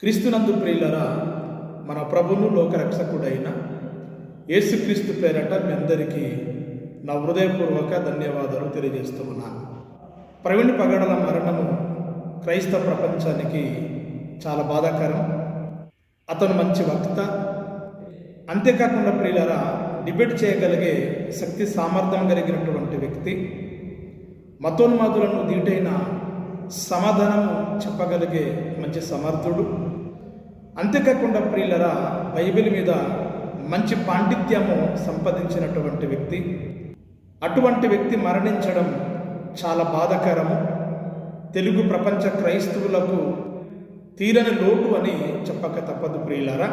క్రీస్తునందు ప్రియులరా మన ప్రభును లోకరక్షకుడైన యేసుక్రీస్తు పేరట మీ అందరికీ నా హృదయపూర్వక ధన్యవాదాలు తెలియజేస్తూ ఉన్నాను. ప్రవీణ్ పగడల మరణము క్రైస్తవ ప్రపంచానికి చాలా బాధాకరం. అతను మంచి వక్త. అంతేకాకుండా ప్రియులరా డిబేట్ చేయగలిగే శక్తి సామర్థ్యం కలిగినటువంటి వ్యక్తి. మతోన్మాదులను దీటైన సమాధానము చెప్పగలిగే మంచి సమర్థుడు. అంతేకాకుండా ప్రియులరా బైబిల్ మీద మంచి పాండిత్యము సంపాదించినటువంటి వ్యక్తి. అటువంటి వ్యక్తి మరణించడం చాలా బాధకరము. తెలుగు ప్రపంచ క్రైస్తవులకు తీరని లోటు అని చెప్పక తప్పదు ప్రియులరా.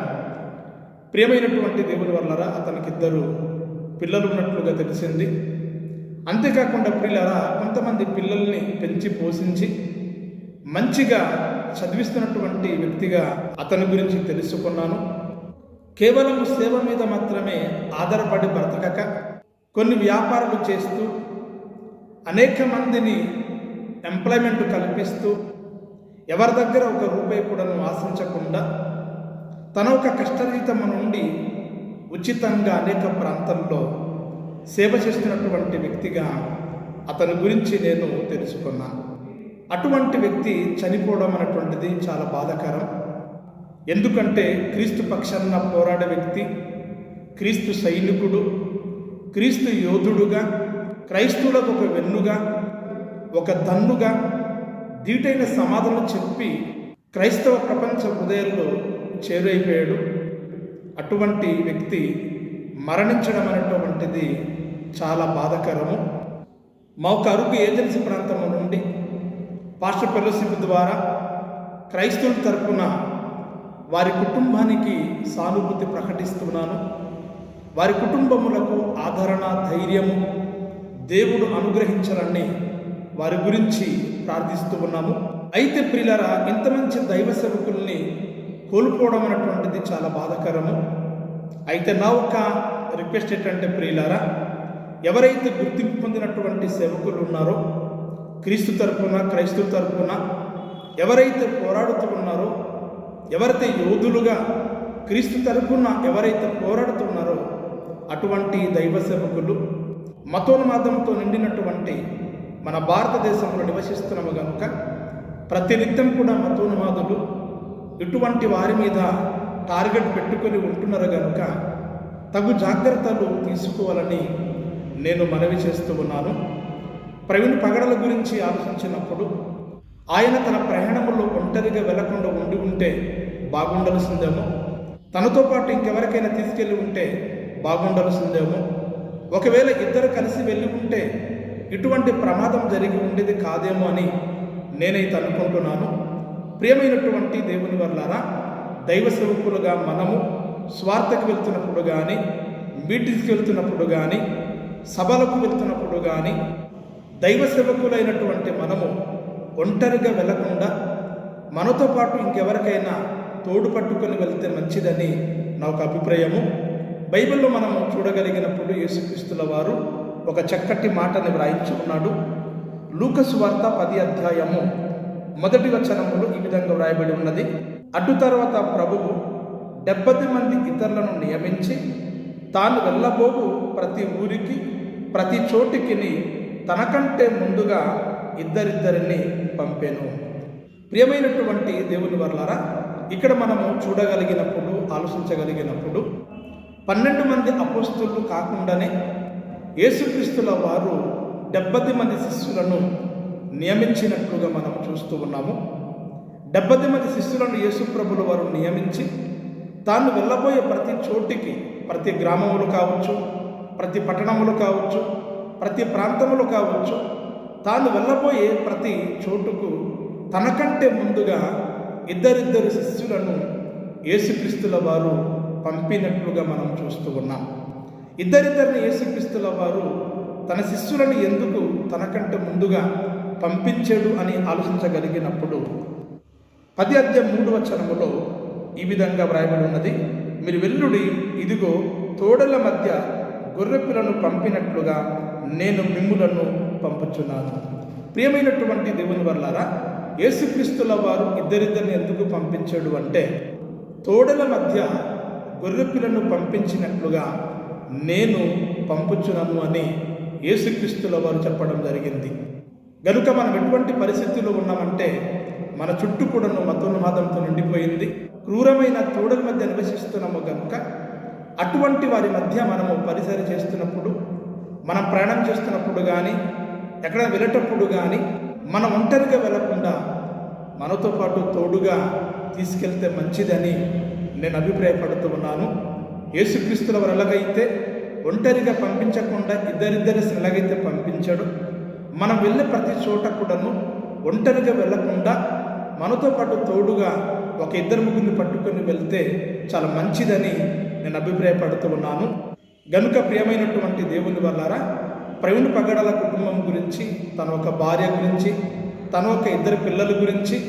ప్రియమైనటువంటి దేవుని వల్లరా అతనికి ఇద్దరు పిల్లలు ఉన్నట్లుగా తెలిసింది. అంతేకాకుండా ప్రియులరా కొంతమంది పిల్లల్ని పెంచి పోషించి మంచిగా చదివిస్తున్నటువంటి వ్యక్తిగా అతని గురించి తెలుసుకున్నాను. కేవలం సేవ మీద మాత్రమే ఆధారపడి బ్రతకక కొన్ని వ్యాపారాలు చేస్తూ అనేక మందిని ఎంప్లాయ్మెంట్ కల్పిస్తూ ఎవరి దగ్గర ఒక రూపాయి కూడా ఆశించకుండా తన ఒక కష్టరీతము నుండి ఉచితంగా అనేక ప్రాంతంలో సేవ చేస్తున్నటువంటి వ్యక్తిగా అతని గురించి నేను తెలుసుకున్నాను. అటువంటి వ్యక్తి చనిపోవడం అనేటువంటిది చాలా బాధాకరం. ఎందుకంటే క్రీస్తు పక్షాన పోరాడే వ్యక్తి క్రీస్తు సైనికుడు క్రీస్తు యోధుడుగా క్రైస్తవులకు ఒక వెన్నుగా ఒక దన్నుగా దీటైన సమాధానం చెప్పి క్రైస్తవ ప్రపంచ హృదయంలో చేరైపోయాడు. అటువంటి వ్యక్తి మరణించడం అనేటువంటిది చాలా బాధకరము. మా ఒక అరుగు ఏజెన్సీ ప్రాంతం నుండి పాస్టర్ ఫెలోషిప్ ద్వారా క్రైస్తవుల తరపున వారి కుటుంబానికి సానుభూతి ప్రకటిస్తున్నాను. వారి కుటుంబములకు ఆదరణ ధైర్యము దేవుడు అనుగ్రహించాలని వారి గురించి ప్రార్థిస్తూ ఉన్నాము. అయితే ప్రిలరా ఇంత మంచి దైవ సేవకుల్ని కోల్పోవడం అనేటువంటిది చాలా బాధాకరము. అయితే నా ఒక రిక్వెస్ట్ ఏంటంటే ప్రియులారా ఎవరైతే గుర్తింపు పొందినటువంటి సేవకులు ఉన్నారో క్రీస్తు తరపున క్రైస్తవ తరపున ఎవరైతే పోరాడుతూ ఉన్నారో ఎవరైతే యోధులుగా క్రీస్తు తరపున ఎవరైతే పోరాడుతున్నారో అటువంటి దైవ సేవకులు మతోన్మాదంతో నిండినటువంటి మన భారతదేశంలో నివసిస్తున్నాము కనుక ప్రతినిత్యం కూడా మతోన్మాదులు ఇటువంటి వారి మీద టార్గెట్ పెట్టుకొని ఉంటున్నారు కనుక తగు జాగ్రత్తలు తీసుకోవాలని నేను మనవి చేస్తూ ఉన్నాను. ప్రవీణ్ పగడల గురించి ఆలోచించినప్పుడు ఆయన తన ప్రయాణంలో ఒంటరిగా వెళ్ళకుండా ఉండి ఉంటే బాగుండాల్సిందేమో తనతో పాటు ఇంకెవరికైనా తీసుకెళ్ళి ఉంటే బాగుండాల్సిందేమో ఒకవేళ ఇద్దరు కలిసి వెళ్ళి ఉంటే ఇటువంటి ప్రమాదం జరిగి ఉండేది కాదేమో అని నేనైతే అనుకుంటున్నాను ప్రియమైనటువంటి దేవుని వల్లారా దైవ సేవకులుగా మనము స్వార్థకు వెళ్తున్నప్పుడు కానీ మీటింగ్స్కి వెళ్తున్నప్పుడు కానీ సభలకు వెళ్తున్నప్పుడు కానీ దైవ సేవకులైనటువంటి మనము ఒంటరిగా వెళ్ళకుండా మనతో పాటు ఇంకెవరికైనా తోడు పట్టుకొని వెళ్తే మంచిదని నా ఒక అభిప్రాయము. బైబిల్లో మనము చూడగలిగినప్పుడు యేసుక్రీస్తుల వారు ఒక చక్కటి మాటని వ్రాయించి ఉన్నాడు లూకసు వార్త పది అధ్యాయము మొదటి వచనములు ఈ విధంగా వ్రాయబడి ఉన్నది. అటు తర్వాత ప్రభువు డెబ్బది మంది ఇతరులను నియమించి తాను వెళ్ళబోవు ప్రతి ఊరికి ప్రతి చోటికి తనకంటే ముందుగా ఇద్దరిద్దరిని పంపాను. ప్రియమైనటువంటి దేవుని వర్లారా ఇక్కడ మనము చూడగలిగినప్పుడు ఆలోచించగలిగినప్పుడు పన్నెండు మంది అపోస్తులు కాకుండానే యేసుక్రీస్తుల వారు డెబ్బది మంది శిష్యులను నియమించినట్లుగా మనం చూస్తూ ఉన్నాము. డెబ్బది మంది శిష్యులను యేసుప్రభుల వారు నియమించి తాను వెళ్ళబోయే ప్రతి చోటికి ప్రతి గ్రామములు కావచ్చు ప్రతి పట్టణములు కావచ్చు ప్రతి ప్రాంతములు కావచ్చు. తాను వెళ్ళబోయే ప్రతి చోటుకు తనకంటే ముందుగా ఇద్దరిద్దరు శిష్యులను యేసుక్రీస్తుల వారు పంపినట్లుగా మనం చూస్తూ ఉన్నాం. ఇద్దరిద్దరిని యేసుక్రీస్తుల వారు తన శిష్యులను ఎందుకు తనకంటే ముందుగా పంపించాడు అని ఆలోచించగలిగినప్పుడు పది అధ్యాయం మూడు వచనములో ఈ విధంగా వ్రాయబడి ఉన్నది. మీరు వెల్లుడి ఇదిగో తోడల మధ్య గొర్రెపిల్లను పంపినట్లుగా నేను మిమ్ములను పంపుచున్నాను. ప్రియమైనటువంటి దేవుని వల్లారా యేసుక్రీస్తుల వారు ఇద్దరిద్దరిని ఎందుకు పంపించాడు అంటే తోడల మధ్య గొర్రెపిల్లను పంపించినట్లుగా నేను పంపుచున్నాను అని యేసుక్రీస్తుల వారు చెప్పడం జరిగింది. గనుక మనం ఎటువంటి పరిస్థితుల్లో ఉన్నామంటే మన చుట్టూ కూడాను మతోన్మాదంతో నిండిపోయింది. క్రూరమైన తోడల మధ్య నివసిస్తున్నాము కనుక అటువంటి వారి మధ్య మనము పరిసర చేస్తున్నప్పుడు మనం ప్రయాణం చేస్తున్నప్పుడు కానీ ఎక్కడ వెళ్ళేటప్పుడు కానీ మనం ఒంటరిగా వెళ్ళకుండా మనతో పాటు తోడుగా తీసుకెళ్తే మంచిదని నేను అభిప్రాయపడుతూ ఉన్నాను. యేసుక్రీస్తుల వారు ఎలాగైతే ఒంటరిగా పంపించకుండా ఇద్దరిద్దరి ఎలాగైతే పంపించాడు మనం వెళ్ళే ప్రతి చోట కూడాను ఒంటరిగా వెళ్ళకుండా మనతో పాటు తోడుగా ఒక ఇద్దరు ముగ్గురిని పట్టుకొని వెళ్తే చాలా మంచిదని నేను అభిప్రాయపడుతూ ఉన్నాను. గనుక ప్రియమైనటువంటి దేవుని వల్లారా ప్రవీణ్ పగడాల కుటుంబం గురించి తన ఒక భార్య గురించి తన ఒక ఇద్దరు పిల్లల గురించి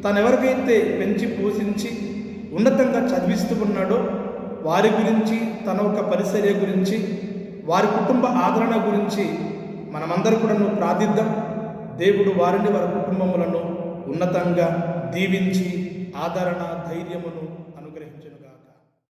తనెవరికైతే పెంచి పోషించి ఉన్నతంగా చదివిస్తూ ఉన్నాడో వారి గురించి తన ఒక పరిచర్య గురించి వారి కుటుంబ ఆదరణ గురించి మనమందరూ కూడా ప్రార్థిద్దాం. దేవుడు వారిని వారి కుటుంబములను ఉన్నతంగా దీవించి ఆదరణ ధైర్యమును